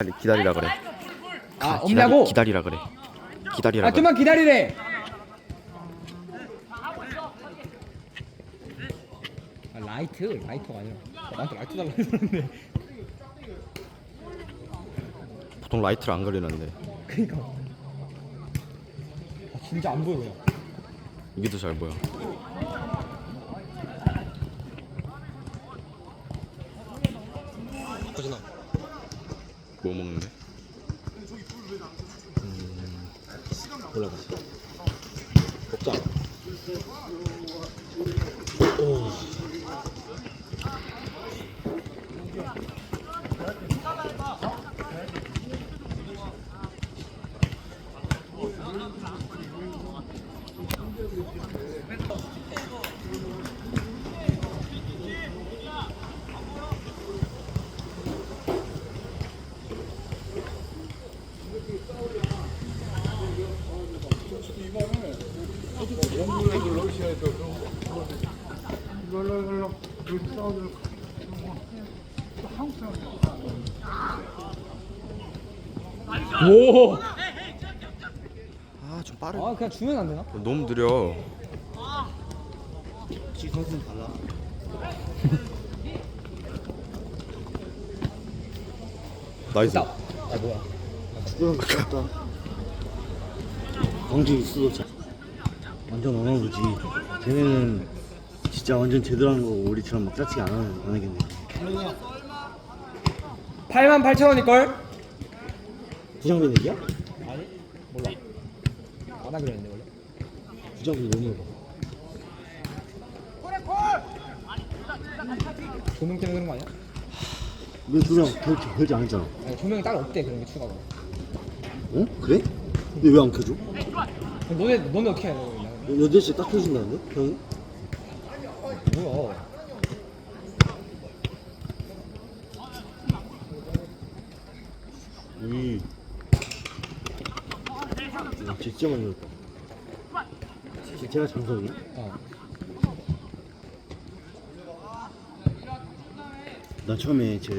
기다리- 기다리라 그래. 아 기다리- 없냐고? 기다리라 그래. 기다리라 아 그래. 좀만 기다리래. 아 라이트 라이터가 아니라 아, 나한테 라이트 달라 했는데. 보통 라이트를 안 그리는데 그니까. 아 진짜 안 보여 그냥. 이게 더 잘 보여. 거진아 뭐 먹는데? 올라가 먹자. 오 오. 아 좀 빠르. 아 그냥 주면 안 되나? 너무 느려. 지 선수는 달라 나이스. 아 뭐야? 그럼 좋다 광주 있어도 자- 완전 어마무지 쟤네는 진짜 완전 제대로 하는 거고 우리처럼 막 짜치게 안 하는 안 하겠네 8만 8천 원일 걸? 부장비 내기야? 아니 몰라. 안 하기로 했는데 원래. 부장비 너무 해봐 조명 때문에 그런 거 아니야? 왜 두명 결제 결제 안 했잖아 아니 조명이 따로 없대 그런 게 추가가. 어? 그래? 근데 왜 안 켜줘? 너네 너네 어떻게 해? 너 8시에 딱 켜준다는데? 형이? 뭐야? 음. 야, 진짜 많이 넣었다. 제가 장성이? 어. 나 처음에 제